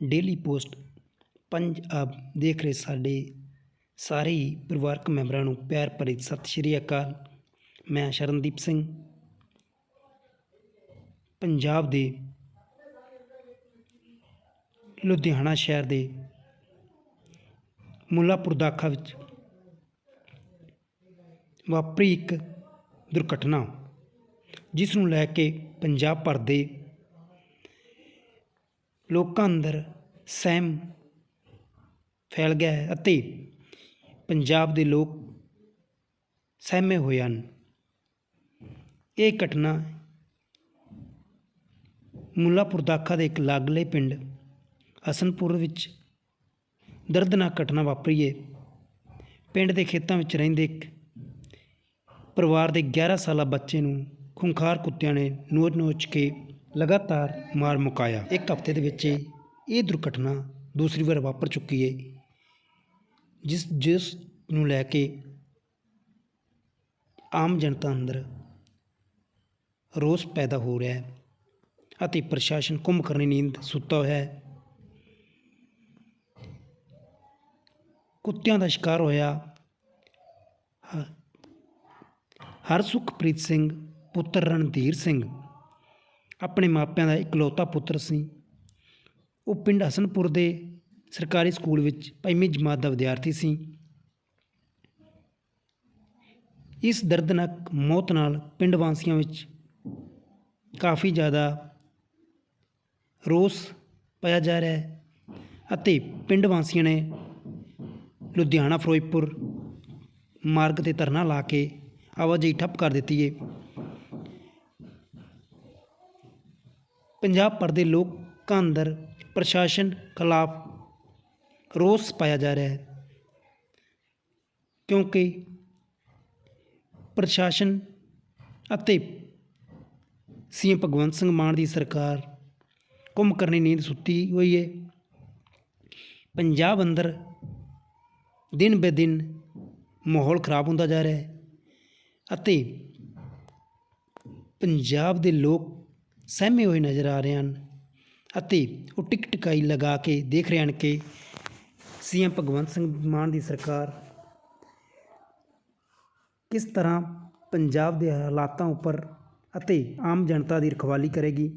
Daily post Punjab ਦੇਖ ਰਹੇ ਸਾਡੇ ਸਾਰੇ ਹੀ ਪਰਿਵਾਰਕ ਮੈਂਬਰਾਂ ਨੂੰ ਪਿਆਰ ਭਰੀ ਸਤਿ ਸ਼੍ਰੀ ਅਕਾਲ। ਮੈਂ ਸ਼ਰਨਦੀਪ ਸਿੰਘ, ਪੰਜਾਬ ਦੇ ਲੁਧਿਆਣਾ ਸ਼ਹਿਰ ਦੇ ਮੁੱਲਾਪੁਰ ਦਾਖਾ ਵਿੱਚ ਵਾਪਰੀ ਇੱਕ ਦੁਰਘਟਨਾ ਜਿਸ ਨੂੰ ਲੈ ਕੇ ਪੰਜਾਬ ਭਰ ਦੇ ਲੋਕਾਂ ਅੰਦਰ ਸਹਿਮ ਫੈਲ ਗਿਆ ਹੈ ਅਤੇ ਪੰਜਾਬ ਦੇ ਲੋਕ ਸਹਿਮੇ ਹੋਏ ਹਨ। ਇਹ ਘਟਨਾ ਮੁੱਲਾਪੁਰ ਦਾਖਾ ਦੇ ਇੱਕ ਲਾਗਲੇ ਪਿੰਡ ਹਸਨਪੁਰ ਵਿੱਚ ਦਰਦਨਾਕ ਘਟਨਾ ਵਾਪਰੀ ਹੈ। ਪਿੰਡ ਦੇ ਖੇਤਾਂ ਵਿੱਚ ਰਹਿੰਦੇ ਇੱਕ ਪਰਿਵਾਰ ਦੇ 11 ਸਾਲਾ ਬੱਚੇ ਨੂੰ ਖੁੰਖਾਰ ਕੁੱਤਿਆਂ ਨੇ ਨੋਚ-ਨੋਚ ਕੇ ਲਗਾਤਾਰ ਮਾਰ ਮੁਕਾਇਆ। ਇੱਕ ਹਫ਼ਤੇ ਦੇ ਵਿੱਚ ਇਹ ਦੁਰਘਟਨਾ ਦੂਸਰੀ ਵਾਰ ਵਾਪਰ ਚੁੱਕੀ ਹੈ ਜਿਸ ਜਿਸ ਨੂੰ ਲੈ ਕੇ ਆਮ ਜਨਤਾ ਅੰਦਰ ਰੋਸ ਪੈਦਾ ਹੋ ਰਿਹਾ ਹੈ ਅਤੇ ਪ੍ਰਸ਼ਾਸਨ ਕੁੰਭਕਰਨੀ ਨੀਂਦ ਸੁੱਤਾ ਹੋਇਆ ਹੈ। ਕੁੱਤਿਆਂ ਦਾ ਸ਼ਿਕਾਰ ਹੋਇਆ ਹ- ਹਰਸੁਖਪ੍ਰੀਤ ਸਿੰਘ, ਪੁੱਤਰ ਰਣਧੀਰ ਸਿੰਘ ਆਪਣੇ ਮਾਪਿਆਂ ਦਾ ਇਕਲੌਤਾ ਪੁੱਤਰ ਸੀ। ਉਹ ਪਿੰਡ ਹਸਨਪੁਰ ਦੇ ਸਰਕਾਰੀ ਸਕੂਲ ਵਿੱਚ ਪੰਜਵੀਂ ਜਮਾਤ ਦਾ ਵਿਦਿਆਰਥੀ ਸੀ। ਇਸ ਦਰਦਨਾਕ ਮੌਤ ਨਾਲ ਪਿੰਡ ਵਾਸੀਆਂ ਵਿੱਚ ਕਾਫੀ ਜ਼ਿਆਦਾ ਰੋਸ ਪਾਇਆ ਜਾ ਰਿਹਾ ਹੈ ਅਤੇ ਪਿੰਡ ਵਾਸੀਆਂ ਨੇ ਲੁਧਿਆਣਾ, ਫਿਰੋਜ਼ਪੁਰ ਮਾਰਗ ਤੇ ਧਰਨਾ ਲਾ ਕੇ ਆਵਾਜਾਈ ਠੱਪ ਕਰ ਦਿੱਤੀ ਹੈ ਪੰਜਾਬ ਭਰ ਦੇ ਲੋਕਾਂ ਅੰਦਰ ਪ੍ਰਸ਼ਾਸਨ ਖਿਲਾਫ ਰੋਸ ਪਾਇਆ ਜਾ ਰਿਹਾ ਹੈ। ਕਿਉਂਕਿ ਪ੍ਰਸ਼ਾਸਨ ਅਤੇ ਸੀਐਮ ਭਗਵੰਤ ਸਿੰਘ ਮਾਨ ਦੀ ਸਰਕਾਰ ਕੁੰਭਕਰਨੀ ਨੀਂਦ ਸੁੱਤੀ ਹੋਈ ਹੈ। ਪੰਜਾਬ ਅੰਦਰ ਦਿਨ ਬੇ ਦਿਨ ਮਾਹੌਲ ਖਰਾਬ ਹੁੰਦਾ ਜਾ ਰਿਹਾ ਹੈ ਅਤੇ ਪੰਜਾਬ ਦੇ ਲੋਕ ਸਹਿਮੇ ਹੋਏ ਨਜ਼ਰ ਆ ਰਹੇ ਹਨ ਅਤੇ ਉਹ ਟਿਕ ਟਿਕਾਈ ਲਗਾ ਕੇ ਦੇਖ ਰਹੇ ਹਨ ਕਿ ਸੀਐਮ ਭਗਵੰਤ ਸਿੰਘ ਮਾਨ ਦੀ ਸਰਕਾਰ ਕਿਸ ਤਰ੍ਹਾਂ ਪੰਜਾਬ ਦੇ ਹਾਲਾਤਾਂ ਉੱਪਰ ਅਤੇ ਆਮ ਜਨਤਾ ਦੀ ਰਖਵਾਲੀ ਕਰੇਗੀ।